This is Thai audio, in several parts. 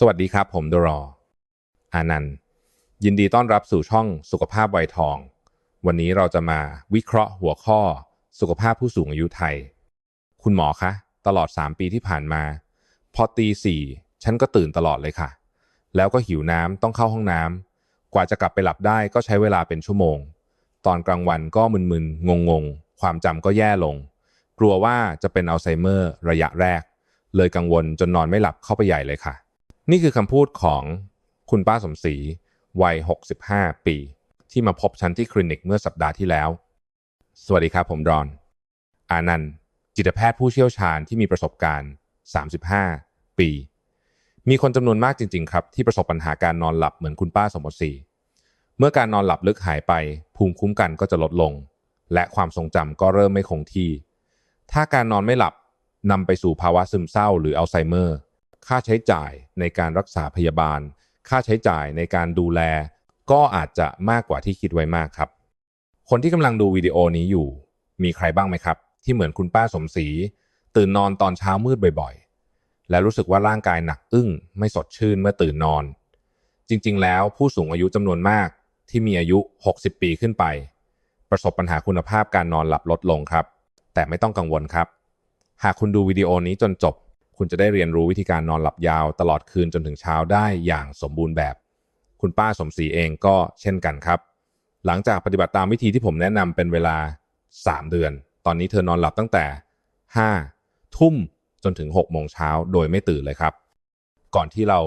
สวัสดีครับ ผมดรออานันต์ ยินดีต้อนรับสู่ช่องสุขภาพไวยทอง วันนี้เราจะมาวิเคราะห์หัวข้อ สุขภาพผู้สูงอายุไทย คุณหมอคะ ตลอด 3 ปีที่ผ่านมา พอตีสี่ฉันก็ตื่นตลอดเลยค่ะ แล้วก็หิวน้ำต้องเข้าห้องน้ำกว่าจะกลับไปหลับได้ก็ใช้เวลาเป็นชั่วโมง ตอนกลางวันก็มึนๆงงๆ ความจำก็แย่ลง กลัวว่าจะเป็นอัลไซเมอร์ระยะแรก เลยกังวลจนนอนไม่หลับเข้าไปใหญ่เลยค่ะ นี่คือคำพูดของคุณป้าสมศรีวัย 65 ปี ที่มาพบฉันที่คลินิกเมื่อสัปดาห์ที่แล้ว สวัสดีครับผมรอน อานันต์จิตแพทย์ผู้เชี่ยวชาญที่มีประสบการณ์ 35 ปี มีคนจำนวนมากจริง ๆ ครับ ที่ประสบปัญหาการนอนหลับเหมือนคุณป้าสมศรีเมื่อการนอนหลับลึกหายไป ภูมิคุ้มกันก็จะลดลง และความทรงจำก็เริ่มไม่คงที่ ถ้าการนอนไม่หลับนำไปสู่ภาวะซึมเศร้าหรืออัลไซเมอร์ ค่าใช้จ่ายในการรักษาพยาบาล ค่าใช้จ่ายในการดูแล ก็อาจจะมากกว่าที่คิดไว้มากครับ คนที่กำลังดูวิดีโอนี้อยู่ มีใครบ้างไหมครับ ที่เหมือนคุณป้าสมศรีตื่นนอนตอนเช้ามืดบ่อยๆ และรู้สึกว่าร่างกายหนักอึ้ง ไม่สดชื่นเมื่อตื่นนอน จริงๆ แล้วผู้สูงอายุจำนวนมากที่มีอายุ 60 ปีขึ้นไป ประสบปัญหาคุณภาพการนอนหลับลดลงครับ แต่ไม่ต้องกังวลครับ หากคุณดูวิดีโอนี้จนจบ คุณจะได้เรียนรู้วิธีการนอนหลับยาวตลอดคืนจนถึงเช้าได้อย่างสมบูรณ์แบบ คุณป้าสมศรีเองก็เช่นกันครับ หลังจากปฏิบัติตามวิธีที่ผมแนะนำเป็นเวลา 3 เดือน ตอนนี้เธอนอนหลับตั้งแต่ 5 ทุ่มจนถึง6โมงเช้าโดยไม่ตื่นเลยครับ ก่อนที่เรา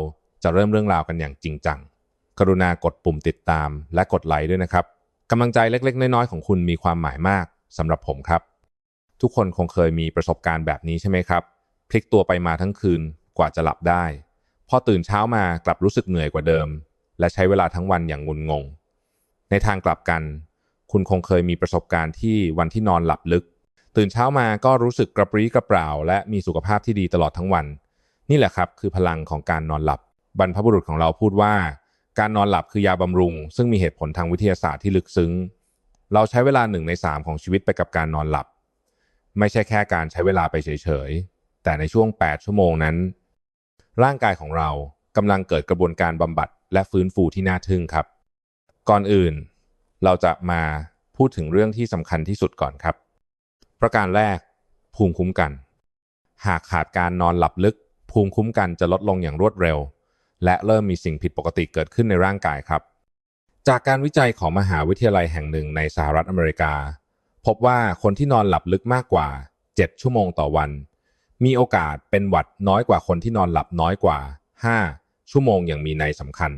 จะเริ่มเรื่องราวกันอย่างจริงจัง กรุณากดปุ่มติดตามและกดไลค์ด้วยนะครับกำลังใจเล็ก ๆ น้อยๆของคุณมีความหมายมากสำหรับผมครับ ทุกคนคงเคยมีประสบการณ์แบบนี้ใช่ไหมครับ พลิกตัวไปมาทั้งคืนกว่าจะหลับได้ พอตื่นเช้ามากลับรู้สึกเหนื่อยกว่าเดิม และใช้เวลาทั้งวันอย่างงุนงง ในทางกลับกัน คุณคงเคยมีประสบการณ์ที่วันที่นอนหลับลึก ตื่นเช้ามาก็รู้สึกกระปรี้กระเปร่า และมีสุขภาพที่ดีตลอดทั้งวัน นี่แหละครับคือพลังของการนอนหลับ บรรพบุรุษของเราพูดว่า การนอนหลับคือยาบำรุง ซึ่งมีเหตุผลทางวิทยาศาสตร์ที่ลึกซึ้ง เราใช้เวลาหนึ่งในสามของชีวิตไปกับการนอนหลับ ไม่ใช่แค่การใช้เวลาไปเฉยๆ แต่ในช่วง 8 ชั่วโมงนั้น ร่างกายของเรากำลังเกิดกระบวนการบำบัดและฟื้นฟูที่น่าทึ่งครับ ก่อนอื่น เราจะมาพูดถึงเรื่องที่สำคัญที่สุดก่อนครับ ประการแรก ภูมิคุ้มกัน หากขาดการนอนหลับลึก ภูมิคุ้มกันจะลดลงอย่างรวดเร็ว และเริ่มมีสิ่งผิดปกติเกิดขึ้นในร่างกายครับ จากการวิจัยของมหาวิทยาลัยแห่งหนึ่งในสหรัฐอเมริกา พบว่าคนที่นอนหลับลึกมากกว่า 7 ชั่วโมงต่อวัน มีโอกาสเป็นหวัดน้อยกว่าคนที่นอนหลับน้อยกว่า 5 ชั่วโมงอย่างมีนัยสำคัญ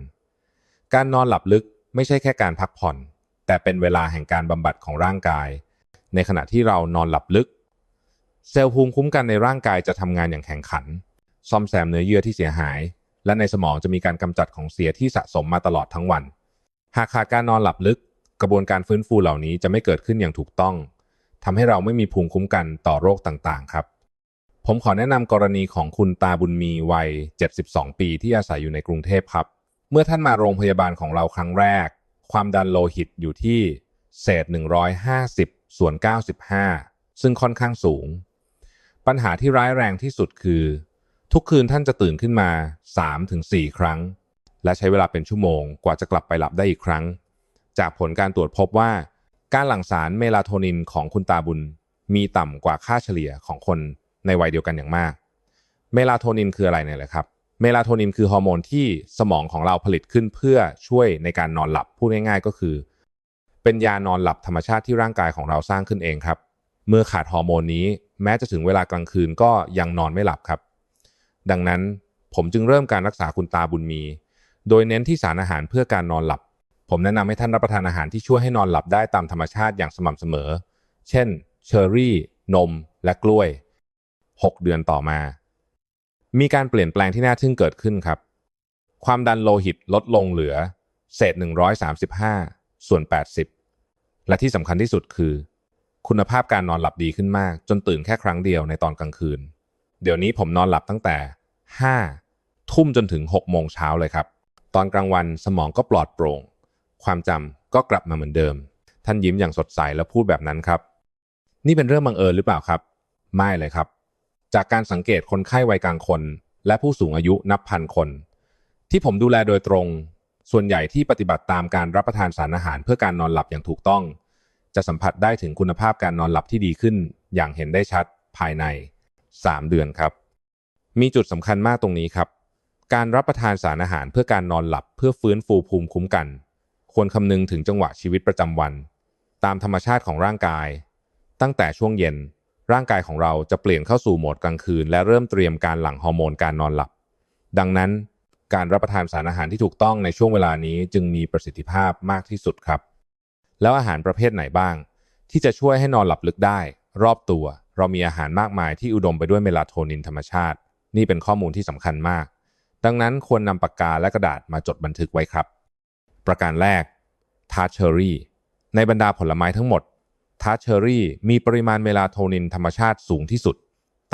การนอนหลับลึกไม่ใช่แค่การพักผ่อน แต่เป็นเวลาแห่งการบำบัดของร่างกาย ในขณะที่เรานอนหลับลึก เซลล์ภูมิคุ้มกันในร่างกายจะทำงานอย่างแข่งขัน ซ่อมแซมเนื้อเยื่อที่เสียหาย และในสมองจะมีการกำจัดของเสียที่สะสมมาตลอดทั้งวัน หากขาดการนอนหลับลึก กระบวนการฟื้นฟูเหล่านี้จะไม่เกิดขึ้นอย่างถูกต้องทำให้เราไม่มีภูมิคุ้มกันต่อโรคต่างๆ ครับ ผมขอแนะนำกรณีของคุณตาบุญมีวัย 72 ปีที่อาศัยอยู่ในกรุงเทพครับ เมื่อท่านมาโรงพยาบาลของเราครั้งแรก ความดันโลหิตอยู่ที่เศษ 150 ส่วน 95 ซึ่งค่อนข้างสูง ปัญหาที่ร้ายแรงที่สุดคือ ทุกคืนท่านจะตื่นขึ้นมา 3-4 ครั้ง และใช้เวลาเป็นชั่วโมงกว่าจะกลับไปหลับได้อีกครั้ง จากผลการตรวจพบว่า การหลั่งสารเมลาโทนินของคุณตาบุญมีต่ำกว่าค่าเฉลี่ยของคน ในวัยเดียวกันอย่างมาก เมลาโทนินคืออะไรเนี่ยแหละครับ เมลาโทนินคือฮอร์โมนที่สมองของเราผลิตขึ้นเพื่อช่วยในการนอนหลับพูดง่ายๆ ก็คือ เป็นยานอนหลับธรรมชาติที่ร่างกายของเราสร้างขึ้นเองครับ เมื่อขาดฮอร์โมนนี้ แม้จะถึงเวลากลางคืนก็ยังนอนไม่หลับครับ ดังนั้นผมจึงเริ่มการรักษาคุณตาบุญมี โดยเน้นที่สารอาหารเพื่อการนอนหลับ ผมแนะนำให้ท่านรับประทานอาหารที่ช่วยให้นอนหลับได้ตามธรรมชาติอย่างสม่ำเสมอ เช่น เชอร์รี่ นม และกล้วย 6 เดือนต่อมา มีการเปลี่ยนแปลงที่น่าทึ่งเกิดขึ้นครับ ความดันโลหิตลดลงเหลือ เศษ 135 ส่วน 80 และที่สำคัญที่สุดคือ คุณภาพการนอนหลับดีขึ้นมาก จนตื่นแค่ครั้งเดียวในตอนกลางคืน เดี๋ยวนี้ผมนอนหลับตั้งแต่ 5 ทุ่มจนถึง 6 โมงเช้าเลยครับ ตอนกลางวันสมองก็ปลอดโปร่ง ความจำก็กลับมาเหมือนเดิม ท่านยิ้มอย่างสดใสและพูดแบบนั้นครับนี่เป็นเรื่องบังเอิญหรือเปล่าครับ ไม่เลยครับ จากการสังเกตคนไข้วัยกลางคน และผู้สูงอายุนับพันคน ที่ผมดูแลโดยตรง ส่วนใหญ่ที่ปฏิบัติตามการรับประทานสารอาหารเพื่อการนอนหลับอย่างถูกต้อง จะสัมผัสได้ถึงคุณภาพการนอนหลับที่ดีขึ้น อย่างเห็นได้ชัดภายใน 3 เดือนครับ มีจุดสำคัญมากตรงนี้ครับ การรับประทานสารอาหารเพื่อการนอนหลับเพื่อฟื้นฟูภูมิคุ้มกัน ควรคำนึงถึงจังหวะชีวิตประจำวัน ตามธรรมชาติของร่างกาย ตั้งแต่ช่วงเย็น ร่างกายของเราจะเปลี่ยนเข้าสู่โหมดกลางคืน และเริ่มเตรียมการหลั่งฮอร์โมนการนอนหลับ ดังนั้นการรับประทานสารอาหารที่ถูกต้องในช่วงเวลานี้จึงมีประสิทธิภาพมากที่สุดครับ แล้วอาหารประเภทไหนบ้าง ที่จะช่วยให้นอนหลับลึกได้ รอบตัว เรามีอาหารมากมายที่อุดมไปด้วยเมลาโทนินธรรมชาติ นี่เป็นข้อมูลที่สำคัญมาก ดังนั้นควรนำปากกาและกระดาษมาจดบันทึกไว้ครับ ประการแรกทาร์เชอรี่ในบรรดาผลไม้ทั้งหมด ทาเชอรี่มีปริมาณเมลาโทนินธรรมชาติสูงที่สุด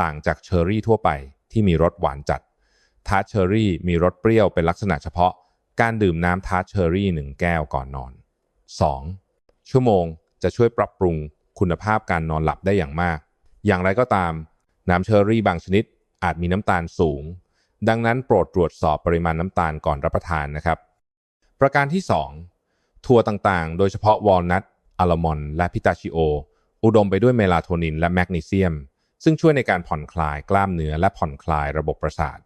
ต่างจากเชอรี่ทั่วไปที่มีรสหวานจัดทาเชอรี่มีรสเปรี้ยวเป็นลักษณะเฉพาะ การดื่มน้ำทาเชอรี่หนึ่งแก้วก่อนนอน 2. ชั่วโมงจะช่วยปรับปรุงคุณภาพการนอนหลับได้อย่างมาก อย่างไรก็ตาม น้ำเชอรี่บางชนิดอาจมีน้ำตาลสูง ดังนั้นโปรดตรวจสอบปริมาณน้ำตาลก่อนรับประทานนะครับ ประการที่ 2 ถั่วต่างๆ โดยเฉพาะวอลนัท อัลมอนด์และพิตาชิโอ อุดมไปด้วยเมลาโทนินและแมกนีเซียม ซึ่งช่วยในการผ่อนคลายกล้ามเนื้อและผ่อนคลายระบบประสาท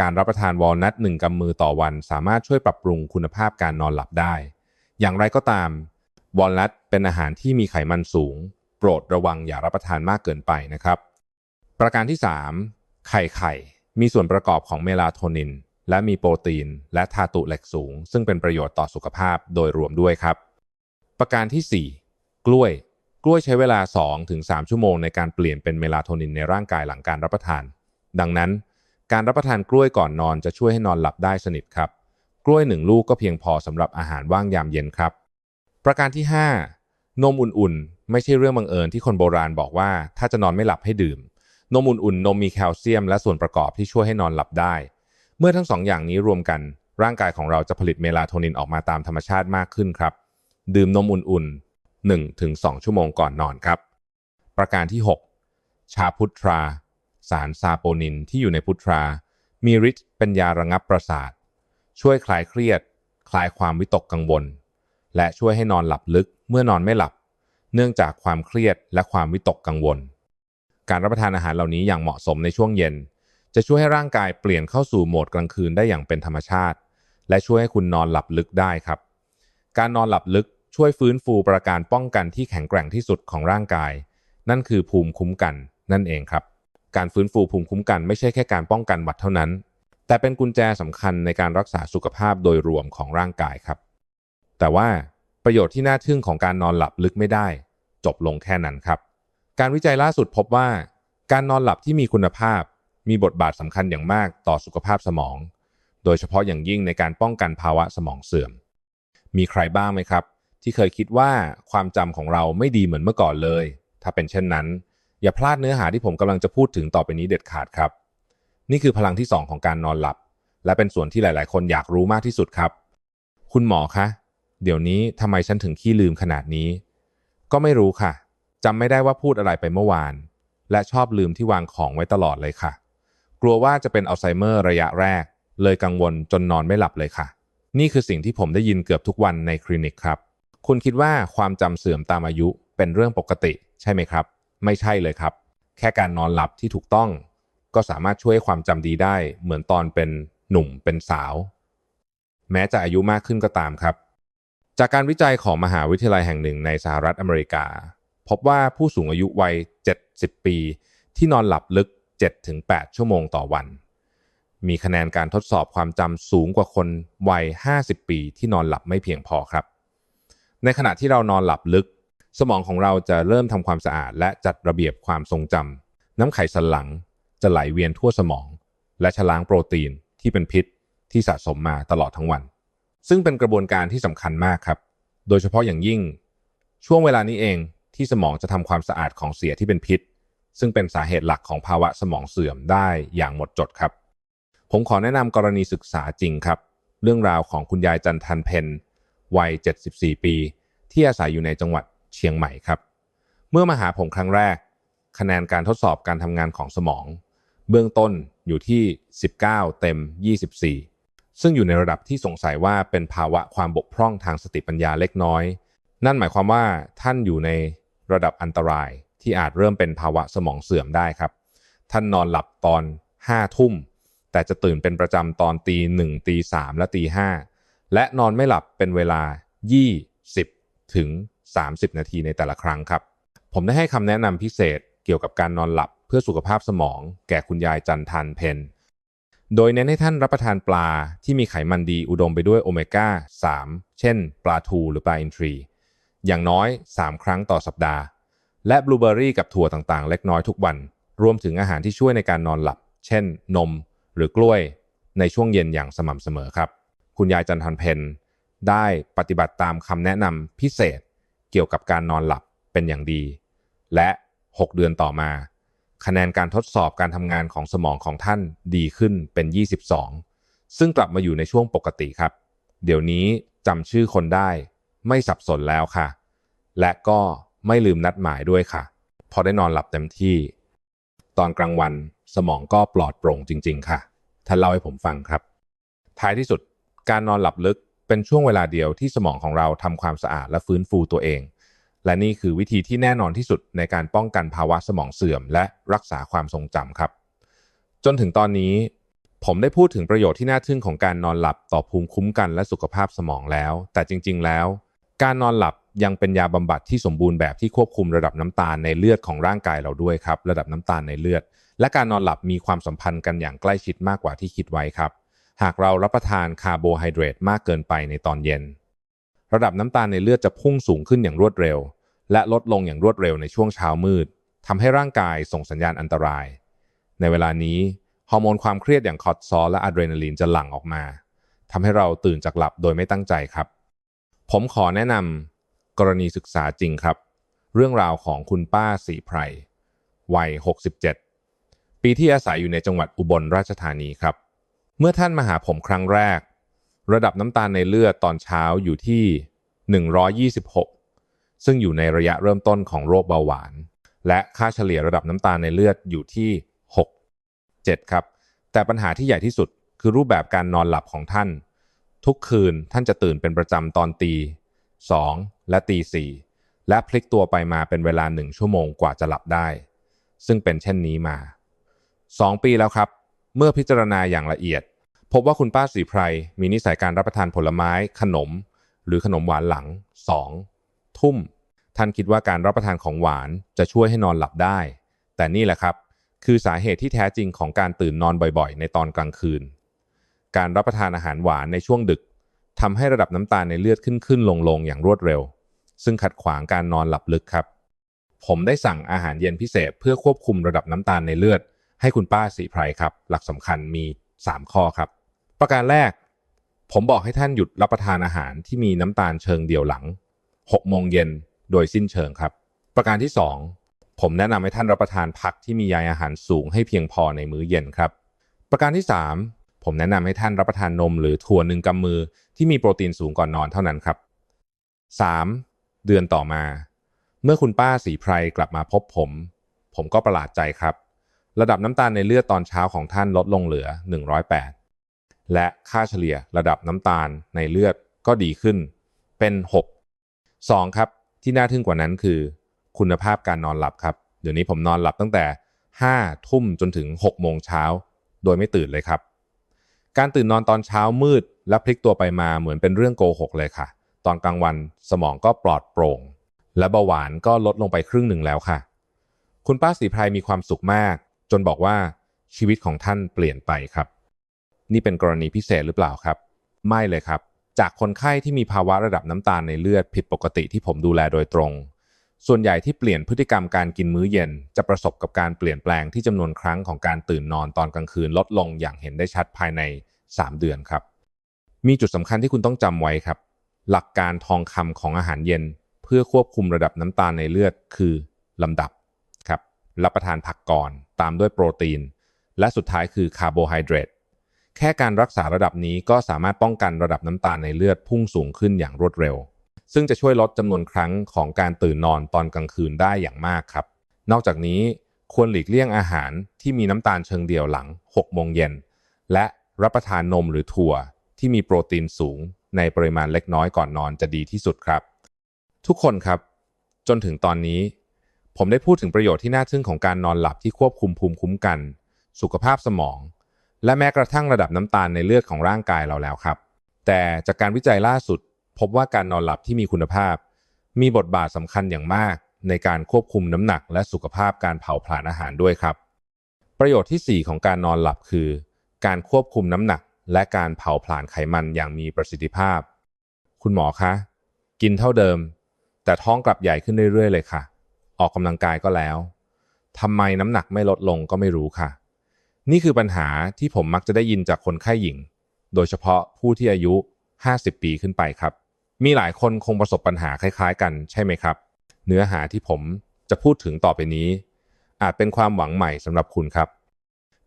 การรับประทานวอลนัทหนึ่งกำมือต่อวันสามารถช่วยปรับปรุงคุณภาพการนอนหลับได้ อย่างไรก็ตาม วอลนัทเป็นอาหารที่มีไขมันสูง โปรดระวังอย่ารับประทานมากเกินไปนะครับ ประการที่ 3 ไข่ไข่ มีส่วนประกอบของเมลาโทนินและมีโปรตีน และธาตุเหล็กสูง ซึ่งเป็นประโยชน์ต่อสุขภาพโดยรวมด้วยครับ ประการที่ 4 กล้วย กล้วยใช้เวลา 2-3 ชั่วโมงในการเปลี่ยนเป็นเมลาโทนินในร่างกายหลังการรับประทาน ดังนั้น การรับประทานกล้วยก่อนนอนจะช่วยให้นอนหลับได้สนิทครับ กล้วยหนึ่งลูกก็เพียงพอสำหรับอาหารว่างยามเย็นครับ ประการที่ 5 นมอุ่นๆ ไม่ใช่เรื่องบังเอิญที่คนโบราณบอกว่า ถ้าจะนอนไม่หลับให้ดื่ม นมอุ่นๆ นมมีแคลเซียม และส่วนประกอบที่ช่วยให้นอนหลับได้ เมื่อทั้งสองอย่างนี้รวมกัน ร่างกายของเราจะผลิตเมลาโทนินออกมาตามธรรมชาติมากขึ้นครับ ดื่มนมอุ่นๆ 1-2 ชั่วโมงก่อนนอนครับ ประการที่ 6 ชาพุทรา สารซาโปนินที่อยู่ในพุทรา มีฤทธิ์เป็นยาระงับประสาท ช่วยคลายเครียด คลายความวิตกกังวล และช่วยให้นอนหลับลึกเมื่อนอนไม่หลับ เนื่องจากความเครียดและความวิตกกังวล การรับประทานอาหารเหล่านี้อย่างเหมาะสมในช่วงเย็น จะช่วยให้ร่างกายเปลี่ยนเข้าสู่โหมดกลางคืนได้อย่างเป็นธรรมชาติ และช่วยให้คุณนอนหลับลึกได้ครับการนอนหลับลึก ช่วยฟื้นฟูประการป้องกันที่แข็งแกร่งที่สุดของร่างกาย นั่นคือภูมิคุ้มกันนั่นเองครับ การฟื้นฟูภูมิคุ้มกันไม่ใช่แค่การป้องกันหวัดเท่านั้น แต่เป็นกุญแจสำคัญในการรักษาสุขภาพโดยรวมของร่างกายครับ แต่ว่าประโยชน์ที่น่าทึ่งของการนอนหลับลึกไม่ได้ จบลงแค่นั้นครับ การวิจัยล่าสุดพบว่า การนอนหลับที่มีคุณภาพ มีบทบาทสำคัญอย่างมากต่อสุขภาพสมอง โดยเฉพาะอย่างยิ่งในการป้องกันภาวะสมองเสื่อม มีใครบ้างไหมครับ ที่เคยคิดว่าความจำของเราไม่ดีเหมือนเมื่อก่อนเลย ถ้าเป็นเช่นนั้น อย่าพลาดเนื้อหาที่ผมกำลังจะพูดถึงต่อไปนี้เด็ดขาดครับ นี่คือพลังที่ 2 ของการนอนหลับ และเป็นส่วนที่หลาย ๆ คนอยากรู้มากที่สุดครับ คุณหมอคะ เดี๋ยวนี้ทำไมฉันถึงขี้ลืมขนาดนี้ ก็ไม่รู้ค่ะจำไม่ได้ว่าพูดอะไรไปเมื่อวาน และชอบลืมที่วางของไว้ตลอดเลยค่ะ กลัวว่าจะเป็นอัลไซเมอร์ระยะแรก เลยกังวลจนนอนไม่หลับเลยค่ะ นี่คือสิ่งที่ผมได้ยินเกือบทุกวันในคลินิกครับ คุณคิดว่าความจำเสื่อมตามอายุเป็นเรื่องปกติใช่ไหมครับ ไม่ใช่เลยครับ แค่การนอนหลับที่ถูกต้อง ก็สามารถช่วยความจำดีได้ เหมือนตอนเป็นหนุ่มเป็นสาว แม้จะอายุมากขึ้นก็ตามครับ จากการวิจัยของมหาวิทยาลัยแห่งหนึ่งในสหรัฐอเมริกา พบว่าผู้สูงอายุวัย 70 ปี ที่นอนหลับลึก 7-8 ชั่วโมงต่อวัน มีคะแนนการทดสอบความจำสูงกว่าคนวัย 50 ปีที่นอนหลับไม่เพียงพอครับ ในขณะที่เรานอนหลับลึก สมองของเราจะเริ่มทำความสะอาด และจัดระเบียบความทรงจำน้ำไขสันหลังจะไหลเวียนทั่วสมอง และชะล้างโปรตีนที่เป็นพิษที่สะสมมาตลอดทั้งวัน ซึ่งเป็นกระบวนการที่สำคัญมากครับ โดยเฉพาะอย่างยิ่ง ช่วงเวลานี้เองที่สมองจะทำความสะอาดของเสียที่เป็นพิษ ซึ่งเป็นสาเหตุหลักของภาวะสมองเสื่อมได้อย่างหมดจดครับ ผมขอแนะนำกรณีศึกษาจริงครับ เรื่องราวของคุณยายจันทันเพน วัย 74 ปี ที่อาศัยอยู่ในจังหวัดเชียงใหม่ครับ เมื่อมาหาผมครั้งแรก คะแนนการทดสอบการทำงานของสมอง เบื้องต้นอยู่ที่ 19 เต็ม 24 ซึ่งอยู่ในระดับที่สงสัยว่าเป็นภาวะความบกพร่องทางสติปัญญาเล็กน้อย นั่นหมายความว่าท่านอยู่ในระดับอันตรายที่อาจเริ่มเป็นภาวะสมองเสื่อมได้ครับ ท่านนอนหลับตอนห้าทุ่มแต่จะตื่นเป็นประจำตอนตีหนึ่งตีสามและตีห้า และนอนไม่หลับเป็นเวลา 20 ถึง 30 นาทีในแต่ละครั้งครับ ผมได้ให้คำแนะนำพิเศษเกี่ยวกับการนอนหลับเพื่อสุขภาพสมอง แก่คุณยายจันทันเพนโดยเน้นให้ท่านรับประทานปลาที่มีไขมันดีอุดมไปด้วยโอเมก้า 3 เช่น ปลาทูหรือปลาอินทรี อย่างน้อย 3 ครั้งต่อสัปดาห์ และบลูเบอร์รี่กับถั่วต่างๆ เล็กน้อยทุกวัน รวมถึงอาหารที่ช่วยในการนอนหลับ เช่น นม หรือกล้วย ในช่วงเย็นอย่างสม่ำเสมอครับ คุณยายจันทันเพนได้ปฏิบัติตามคำแนะนำพิเศษเกี่ยวกับการนอนหลับเป็นอย่างดี และ 6 เดือนต่อมา คะแนนการทดสอบการทำงานของสมองของท่านดีขึ้นเป็น 22 ซึ่งกลับมาอยู่ในช่วงปกติครับ เดี๋ยวนี้จำชื่อคนได้ ไม่สับสนแล้วค่ะ และก็ไม่ลืมนัดหมายด้วยค่ะ พอได้นอนหลับเต็มที่ ตอนกลางวันสมองก็ปลอดโปร่งจริง ๆ ค่ะ ท่านเล่าให้ผมฟังครับ ท้ายที่สุด การนอนหลับลึกเป็นช่วงเวลาเดียวที่สมองของเราทำความสะอาดและฟื้นฟูตัวเอง และนี่คือวิธีที่แน่นอนที่สุดในการป้องกันภาวะสมองเสื่อม และรักษาความทรงจำครับ จนถึงตอนนี้ ผมได้พูดถึงประโยชน์ที่น่าทึ่งของการนอนหลับต่อภูมิคุ้มกันและสุขภาพสมองแล้ว แต่จริง ๆ แล้ว การนอนหลับยังเป็นยาบำบัดที่สมบูรณ์แบบที่ควบคุมระดับน้ำตาลในเลือดของร่างกายเราด้วยครับ ระดับน้ำตาลในเลือด และการนอนหลับมีความสัมพันธ์กันอย่างใกล้ชิดมากกว่าที่คิดไว้ครับ หากเรารับประทานคาร์โบไฮเดรตมากเกินไปในตอนเย็น ระดับน้ำตาลในเลือดจะพุ่งสูงขึ้นอย่างรวดเร็ว และลดลงอย่างรวดเร็วในช่วงเช้ามืดทำให้ร่างกายส่งสัญญาณอันตราย ในเวลานี้ฮอร์โมนความเครียดอย่างคอร์ติซอลและอะดรีนาลีนจะหลั่งออกมาทำให้เราตื่นจากหลับโดยไม่ตั้งใจครับ ผมขอแนะนำกรณีศึกษาจริงครับ เรื่องราวของคุณป้าสีไพรวัย 67 ปีที่อาศัยอยู่ในจังหวัดอุบลราชธานีครับ เมื่อท่านมาหาผมครั้งแรก ระดับน้ำตาลในเลือดตอนเช้าอยู่ที่ 126 ซึ่งอยู่ในระยะเริ่มต้นของโรคเบาหวาน และค่าเฉลี่ยระดับน้ำตาลในเลือดอยู่ที่ 6 7 ครับ แต่ปัญหาที่ใหญ่ที่สุดคือรูปแบบการนอนหลับของท่าน ทุกคืนท่านจะตื่นเป็นประจำตอนตี 2 และตี 4 และพลิกตัวไปมาเป็นเวลาหนึ่งชั่วโมงกว่าจะหลับได้ ซึ่งเป็นเช่นนี้มา 2 ปีแล้วครับ เมื่อพิจารณาอย่างละเอียด พบว่าคุณป้าสีไพรมีนิสัยการรับประทานผลไม้ ขนม หรือขนมหวานหลัง 2 ทุ่ม ท่านคิดว่าการรับประทานของหวานจะช่วยให้นอนหลับได้ แต่นี่แหละครับ คือสาเหตุที่แท้จริงของการตื่นนอนบ่อยๆ ในตอนกลางคืน การรับประทานอาหารหวานในช่วงดึกทำให้ระดับน้ำตาลในเลือดขึ้นขึ้นลงลงอย่างรวดเร็ว ซึ่งขัดขวางการนอนหลับลึกครับ ผมได้สั่งอาหารเย็นพิเศษเพื่อควบคุมระดับน้ำตาลในเลือด ให้คุณป้าสีไพรครับ หลักสำคัญมี 3 ข้อครับ ประการแรก ผมบอกให้ท่านหยุดรับประทานอาหารที่มีน้ำตาลเชิงเดี่ยวหลัง6โมงเย็นโดยสิ้นเชิงครับ ประการที่ 2 ผมแนะนำให้ท่านรับประทานผักที่มีใยอาหารสูงให้เพียงพอในมื้อเย็นครับ ประการที่ 3 ผมแนะนำให้ท่านรับประทานนมหรือถั่วหนึ่งกำมือที่มีโปรตีนสูงก่อนนอนเท่านั้นครับ 3. เดือนต่อมา เมื่อคุณป้าสีไพรกลับมาพบผม ผมก็ประหลาดใจครับ ระดับน้ำตาลในเลือดตอนเช้าของท่านลดลงเหลือ 108 และค่าเฉลี่ยระดับน้ำตาลในเลือดก็ดีขึ้น เป็น 6 2 ครับ ที่น่าทึ่งกว่านั้นคือ คุณภาพการนอนหลับครับ เดี๋ยวนี้ผมนอนหลับตั้งแต่ 5 ทุ่มจนถึง 6 โมงเช้า โดยไม่ตื่นเลยครับ การตื่นนอนตอนเช้ามืด และพลิกตัวไปมาเหมือนเป็นเรื่องโกหกเลยค่ะ ตอนกลางวันสมองก็ปลอดโปร่ง และเบาหวานก็ลดลงไปครึ่งหนึ่งแล้วค่ะ คุณป้าสีไพรมีความสุขมาก จนบอกว่าชีวิตของท่านเปลี่ยนไปครับ นี่เป็นกรณีพิเศษหรือเปล่าครับ ไม่เลยครับ จากคนไข้ที่มีภาวะระดับน้ำตาลในเลือดผิดปกติที่ผมดูแลโดยตรง ส่วนใหญ่ที่เปลี่ยนพฤติกรรมการกินมื้อเย็น จะประสบกับการเปลี่ยนแปลงที่จำนวนครั้งของการตื่นนอนตอนกลางคืนลดลงอย่างเห็นได้ชัดภายใน 3 เดือนครับ มีจุดสำคัญที่คุณต้องจำไว้ครับ หลักการทองคำของอาหารเย็น เพื่อควบคุมระดับน้ำตาลในเลือด คือลำดับครับรับประทานผักก่อน ตามด้วยโปรตีน และสุดท้ายคือคาร์โบไฮเดรต แค่การรักษาระดับนี้ก็สามารถป้องกันระดับน้ำตาลในเลือดพุ่งสูงขึ้นอย่างรวดเร็ว ซึ่งจะช่วยลดจำนวนครั้งของการตื่นนอนตอนกลางคืนได้อย่างมากครับ นอกจากนี้ควรหลีกเลี่ยงอาหารที่มีน้ำตาลเชิงเดี่ยวหลัง 6 โมงเย็น และรับประทานนมหรือถั่วที่มีโปรตีนสูง ในปริมาณเล็กน้อยก่อนนอนจะดีที่สุดครับ ทุกคนครับ จนถึงตอนนี้ ผมได้พูดถึงประโยชน์ที่น่าทึ่งของการนอนหลับที่ควบคุมภูมิคุ้มกัน สุขภาพสมอง และแม้กระทั่งระดับน้ำตาลในเลือดของร่างกายเราแล้วครับ แต่จากการวิจัยล่าสุด พบว่าการนอนหลับที่มีคุณภาพ มีบทบาทสำคัญอย่างมากในการควบคุมน้ำหนักและสุขภาพการเผาผลาญอาหารด้วยครับ ประโยชน์ที่ 4 ของการนอนหลับคือ การควบคุมน้ำหนัก และการเผาผลาญไขมันอย่างมีประสิทธิภาพ คุณหมอคะ กินเท่าเดิม แต่ท้องกลับใหญ่ขึ้นเรื่อยๆ เลยค่ะ ออกกำลังกายก็แล้วทำไมน้ำหนักไม่ลดลงก็ไม่รู้ค่ะ นี่คือปัญหาที่ผมมักจะได้ยินจากคนไข้หญิง โดยเฉพาะผู้ที่อายุ 50 ปีขึ้นไปครับ มีหลายคนคงประสบปัญหาคล้ายๆ กันใช่ไหมครับ เนื้อหาที่ผมจะพูดถึงต่อไปนี้ อาจเป็นความหวังใหม่สำหรับคุณครับ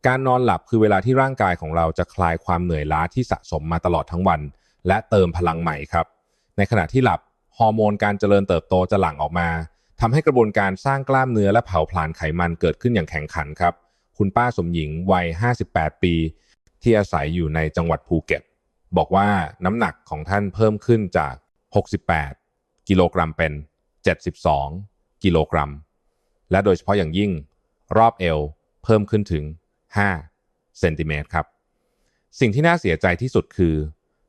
การนอนหลับคือเวลาที่ร่างกายของเราจะคลายความเหนื่อยล้าที่สะสมมาตลอดทั้งวัน และเติมพลังใหม่ครับ ในขณะที่หลับฮอร์โมนการเจริญเติบโตจะหลั่งออกมาทำให้กระบวนการสร้างกล้ามเนื้อและเผาผลาญไขมันเกิดขึ้นอย่างแข็งขันครับ คุณป้าสมหญิงวัย 58 ปี ที่อาศัยอยู่ในจังหวัดภูเก็ต บอกว่าน้ำหนักของท่านเพิ่มขึ้นจาก 68 กิโลกรัมเป็น 72 กิโลกรัม และโดยเฉพาะอย่างยิ่งรอบเอวเพิ่มขึ้นถึง 5 เซนติเมตรครับ สิ่งที่น่าเสียใจที่สุดคือ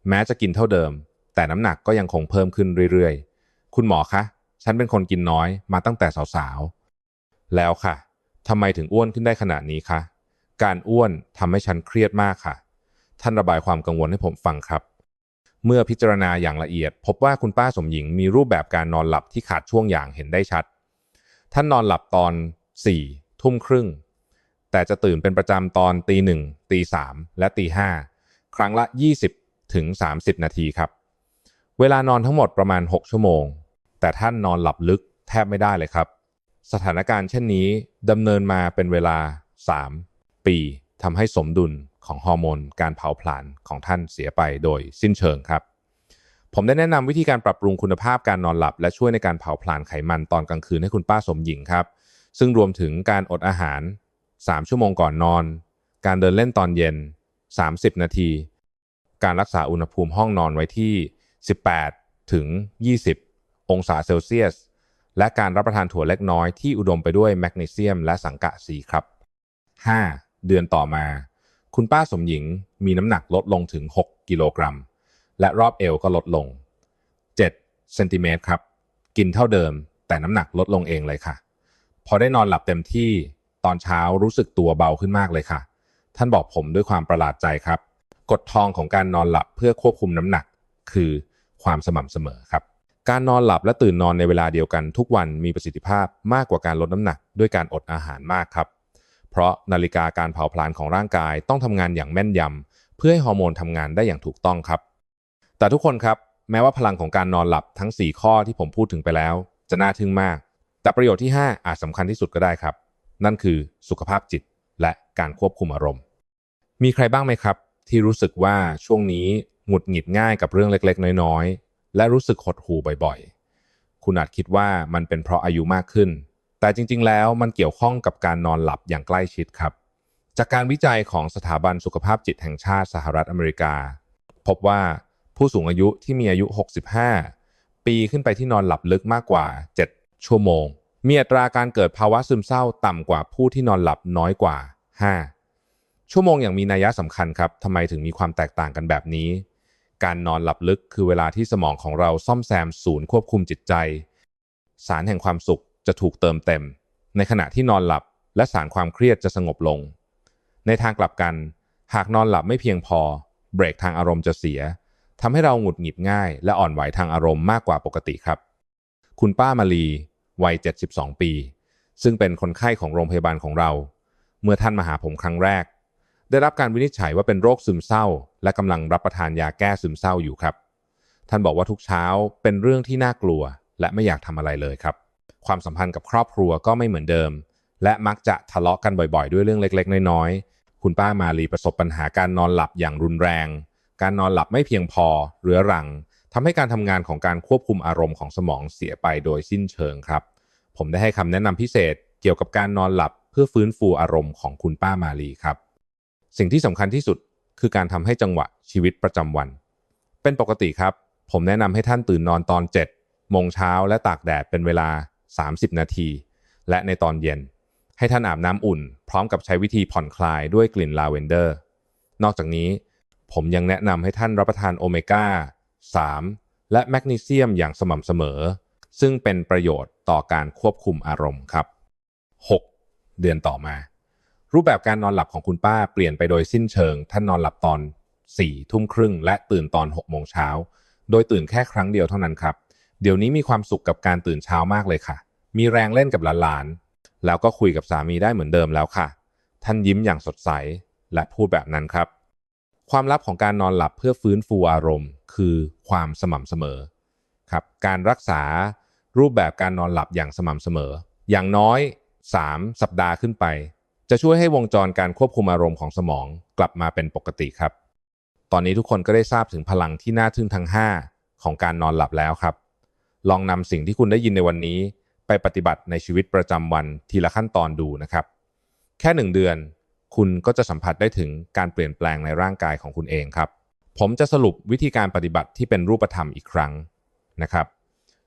แม้จะกินเท่าเดิม แต่น้ำหนักก็ยังคงเพิ่มขึ้นเรื่อยๆ คุณหมอคะ ฉันเป็นคนกินน้อยมาตั้งแต่สาวๆ แล้วค่ะ ทำไมถึงอ้วนขึ้นได้ขนาดนี้คะ การอ้วนทำให้ฉันเครียดมากค่ะ ท่านระบายความกังวลให้ผมฟังครับ เมื่อพิจารณาอย่างละเอียด พบว่าคุณป้าสมหญิงมีรูปแบบการนอนหลับที่ขาดช่วงอย่างเห็นได้ชัด ท่านนอนหลับตอน 4 ทุ่มครึ่ง แต่จะตื่นเป็นประจำตอนตีหนึ่งตีสามและตีห้าครั้งละ 20 ถึง 30 นาทีครับ เวลานอนทั้งหมดประมาณ 6 ชั่วโมง แต่ท่านนอนหลับลึกแทบไม่ได้เลยครับ สถานการณ์เช่นนี้ดำเนินมาเป็นเวลา 3 ปีทำให้สมดุลของฮอร์โมนการเผาผลาญของท่านเสียไปโดยสิ้นเชิงครับ ผมได้แนะนำวิธีการปรับปรุงคุณภาพการนอนหลับ และช่วยในการเผาผลาญไขมันตอนกลางคืนให้คุณป้าสมหญิงครับ ซึ่งรวมถึงการอดอาหาร 3 ชั่วโมงก่อนนอน การเดินเล่นตอนเย็น 30 นาที การรักษาอุณหภูมิห้องนอนไว้ที่ 18 ถึง 20 องศาเซลเซียส และการรับประทานถั่วเล็กน้อยที่อุดมไปด้วยแมกนีเซียมและสังกะสีครับ 5. เดือนต่อมา คุณป้าสมหญิงมีน้ำหนักลดลงถึง 6 กิโลกรัม และรอบเอวก็ลดลง 7 เซนติเมตรครับ กินเท่าเดิม แต่น้ำหนักลดลงเองเลยค่ะ พอได้นอนหลับเต็มที่ตอนเช้ารู้สึกตัวเบาขึ้นมากเลยค่ะ ท่านบอกผมด้วยความประหลาดใจครับ กฎทองของการนอนหลับเพื่อควบคุมน้ำหนัก คือความสม่ำเสมอครับ การนอนหลับและตื่นนอนในเวลาเดียวกันทุกวันมีประสิทธิภาพมากกว่าการลดน้ำหนักด้วยการอดอาหารมากครับ เพราะนาฬิกาการเผาผลาญของร่างกายต้องทำงานอย่างแม่นยำเพื่อให้ฮอร์โมนทำงานได้อย่างถูกต้องครับ แต่ทุกคนครับแม้ว่าพลังของการนอนหลับทั้ง 4 ข้อที่ผมพูดถึงไปแล้ว จะน่าทึ่งมาก แต่ประโยชน์ที่ 5 อาจสำคัญที่สุดก็ได้ครับ นั่นคือสุขภาพจิตและการควบคุมอารมณ์ มีใครบ้างไหมครับ ที่รู้สึกว่าช่วงนี้หงุดหงิดง่ายกับเรื่องเล็ก ๆ น้อยๆ และรู้สึกหดหู่บ่อยๆ คุณอาจคิดว่ามันเป็นเพราะอายุมากขึ้น แต่จริงๆ แล้วมันเกี่ยวข้องกับการนอนหลับอย่างใกล้ชิดครับ จากการวิจัยของสถาบันสุขภาพจิตแห่งชาติสหรัฐอเมริกา พบว่าผู้สูงอายุที่มีอายุ 65 ปีขึ้นไปที่นอนหลับลึกมากกว่า 7 ชั่วโมง มีอัตราการเกิดภาวะซึมเศร้าต่ำกว่าผู้ที่นอนหลับน้อยกว่า 5 ชั่วโมงอย่างมีนัยสำคัญครับทำไมถึงมีความแตกต่างกันแบบนี้ การนอนหลับลึกคือเวลาที่สมองของเราซ่อมแซมศูนย์ควบคุมจิตใจ สารแห่งความสุขจะถูกเติมเต็ม ในขณะที่นอนหลับและสารความเครียดจะสงบลง ในทางกลับกัน หากนอนหลับไม่เพียงพอ เบรกทางอารมณ์จะเสียทำให้เราหงุดหงิดง่าย และอ่อนไหวทางอารมณ์มากกว่าปกติครับ คุณป้ามาลี วัย 72 ปี ซึ่งเป็นคนไข้ของโรงพยาบาลของเรา เมื่อท่านมาหาผมครั้งแรก ได้รับการวินิจฉัยว่าเป็นโรคซึมเศร้า และกำลังรับประทานยาแก้ซึมเศร้าอยู่ครับ ท่านบอกว่าทุกเช้าเป็นเรื่องที่น่ากลัว และไม่อยากทำอะไรเลยครับ ความสัมพันธ์กับครอบครัวก็ไม่เหมือนเดิม และมักจะทะเลาะกันบ่อยๆ ด้วยเรื่องเล็กๆ น้อยๆ คุณป้ามาลีประสบปัญหาการนอนหลับอย่างรุนแรง การนอนหลับไม่เพียงพอเรื้อรังทำให้การทำงานของการควบคุมอารมณ์ของสมองเสียไปโดยสิ้นเชิงครับ ผมได้ให้คำแนะนำพิเศษเกี่ยวกับการนอนหลับเพื่อฟื้นฟูอารมณ์ของคุณป้ามาลีครับ สิ่งที่สำคัญที่สุดคือการทำให้จังหวะชีวิตประจำวัน เป็นปกติครับ ผมแนะนำให้ท่านตื่นนอนตอน7โมงเช้าและตากแดดเป็นเวลา 30 นาที และในตอนเย็น ให้ท่านอาบน้ำอุ่น พร้อมกับใช้วิธีผ่อนคลายด้วยกลิ่นลาเวนเดอร์ นอกจากนี้ ผมยังแนะนำให้ท่านรับประทานโอเมก้า 3 และแมกนีเซียมอย่างสม่ำเสมอ ซึ่งเป็นประโยชน์ต่อการควบคุมอารมณ์ครับ 6. เดือนต่อมา รูปแบบการนอนหลับของคุณป้าเปลี่ยนไปโดยสิ้นเชิง ท่านนอนหลับตอน4ทุ่มครึ่ง และตื่นตอน6โมงเช้า โดยตื่นแค่ครั้งเดียวเท่านั้นครับ เดี๋ยวนี้มีความสุขกับการตื่นเช้ามากเลยค่ะ มีแรงเล่นกับหลานๆ แล้วก็คุยกับสามีได้เหมือนเดิมแล้วค่ะ ท่านยิ้มอย่างสดใสและพูดแบบนั้นครับ ความลับของการนอนหลับเพื่อฟื้นฟูอารมณ์ คือความสม่ำเสมอครับการรักษารูปแบบการนอนหลับอย่างสม่ำเสมอ อย่างน้อย 3 สัปดาห์ขึ้นไป จะช่วยให้วงจรการควบคุมอารมณ์ของสมองกลับมาเป็นปกติครับ ตอนนี้ทุกคนก็ได้ทราบถึงพลังที่น่าทึ่งทั้ง 5 ของการนอนหลับแล้วครับ ลองนำสิ่งที่คุณได้ยินในวันนี้ ไปปฏิบัติในชีวิตประจำวันทีละขั้นตอนดูนะครับ แค่หนึ่งเดือน คุณก็จะสัมผัสได้ถึงการเปลี่ยนแปลงในร่างกายของคุณเองครับ ผมจะสรุปวิธีการปฏิบัติที่เป็นรูปธรรมอีกครั้งนะครับ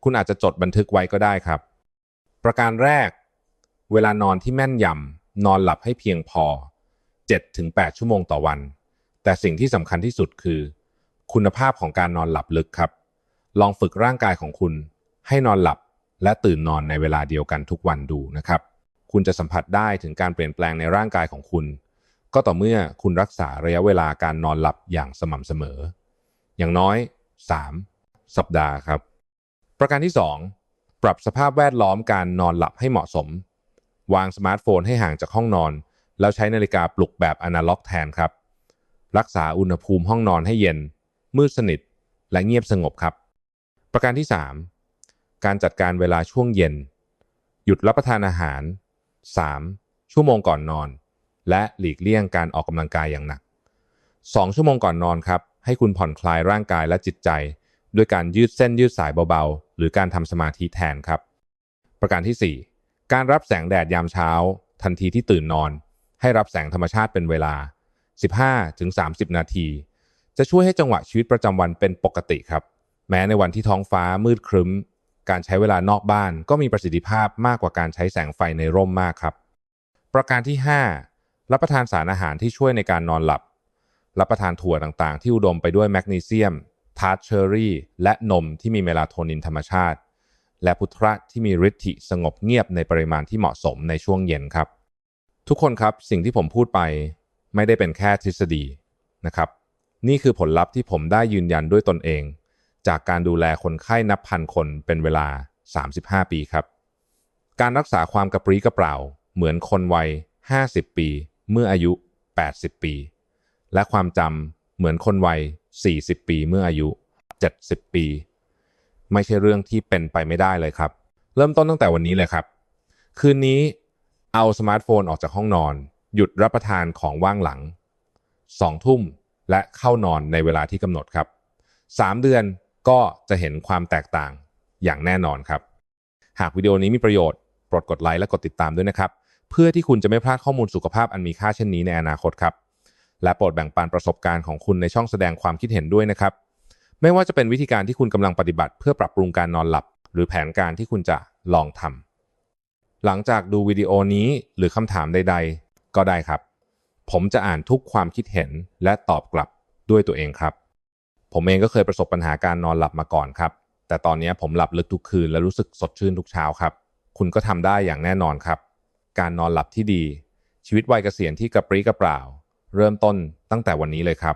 คุณอาจจะจดบันทึกไว้ก็ได้ครับ ประการแรก เวลานอนที่แม่นยำ นอนหลับให้เพียงพอ 7-8 ชั่วโมงต่อวัน แต่สิ่งที่สำคัญที่สุดคือ คุณภาพของการนอนหลับลึกครับ ลองฝึกร่างกายของคุณ ให้นอนหลับและตื่นนอนในเวลาเดียวกันทุกวันดูนะครับ คุณจะสัมผัสได้ถึงการเปลี่ยนแปลงในร่างกายของคุณ ก็ต่อเมื่อคุณรักษาระยะเวลาการนอนหลับอย่างสม่ำเสมอ อย่างน้อย 3 สัปดาห์ครับ ประการที่ 2 ปรับสภาพแวดล้อมการนอนหลับให้เหมาะสม วางสมาร์ทโฟนให้ห่างจากห้องนอน แล้วใช้นาฬิกาปลุกแบบอนาล็อกแทนครับ รักษาอุณหภูมิห้องนอนให้เย็น มืดสนิท และเงียบสงบครับ ประการที่ 3 การจัดการเวลาช่วงเย็น หยุดรับประทานอาหาร 3. ชั่วโมงก่อนนอน และหลีกเลี่ยงการออกกำลังกายอย่างหนัก 2 ชั่วโมงก่อนนอนครับ ให้คุณผ่อนคลายร่างกายและจิตใจ ด้วยการยืดเส้นยืดสายเบาๆ หรือการทำสมาธิแทนครับ ประการที่ 4 การรับแสงแดดยามเช้า ทันทีที่ตื่นนอน ให้รับแสงธรรมชาติเป็นเวลา 15-30 นาที จะช่วยให้จังหวะชีวิตประจำวันเป็นปกติครับ แม้ในวันที่ท้องฟ้ามืดครึ้ม การใช้เวลานอกบ้านก็มีประสิทธิภาพมากกว่าการใช้แสงไฟในร่มมากครับ ประการที่ 5 รับประทานสารอาหารที่ช่วยในการนอนหลับ รับประทานถั่วต่างๆ ที่อุดมไปด้วยแมกนีเซียม ทาร์ตเชอร์รี่ และนมที่มีเมลาโทนินธรรมชาติ และพุทระที่มีฤทธิสงบเงียบในปริมาณที่เหมาะสมในช่วงเย็นครับ ทุกคนครับสิ่งที่ผมพูดไปไม่ได้เป็นแค่ทฤษฎีนะครับ นี่คือผลลัพธ์ที่ผมได้ยืนยันด้วยตนเอง จากการดูแลคนไข้นับพันคนเป็นเวลา 35 ปีครับ การรักษาความกระปรี้กระเปร่า เหมือนคนวัย 50 ปี เมื่ออายุ 80 ปี และความจำเหมือนคนวัย 40 ปี เมื่ออายุ 70 ปี ไม่ใช่เรื่องที่เป็นไปไม่ได้เลยครับ เริ่มต้นตั้งแต่วันนี้เลยครับ คืนนี้เอาสมาร์ทโฟนออกจากห้องนอน หยุดรับประทานของว่างหลัง2ทุ่มและเข้านอนในเวลาที่กำหนดครับ 3 เดือนก็จะเห็นความแตกต่างอย่างแน่นอนครับ หากวิดีโอนี้มีประโยชน์โปรดกดไลค์และกดติดตามด้วยนะครับ เพื่อที่คุณจะไม่พลาดข้อมูลสุขภาพอันมีค่าเช่นนี้ในอนาคตครับ และโปรดแบ่งปันประสบการณ์ของคุณในช่องแสดงความคิดเห็นด้วยนะครับ ไม่ว่าจะเป็นวิธีการที่คุณกำลังปฏิบัติ เพื่อปรับปรุงการนอนหลับ หรือแผนการที่คุณจะลองทำหลังจากดูวิดีโอนี้หรือคำถามใด ๆ ก็ได้ครับ ผมจะอ่านทุกความคิดเห็นและตอบกลับด้วยตัวเองครับ ผมเองก็เคยประสบปัญหาการนอนหลับมาก่อนครับ แต่ตอนนี้ผมหลับลึกทุกคืนและรู้สึกสดชื่นทุกเช้าครับ คุณก็ทำได้อย่างแน่นอนครับ การนอนหลับที่ดี ชีวิตวัยเกษียณที่กระปรี้กระเปร่า เริ่มต้นตั้งแต่วันนี้เลยครับ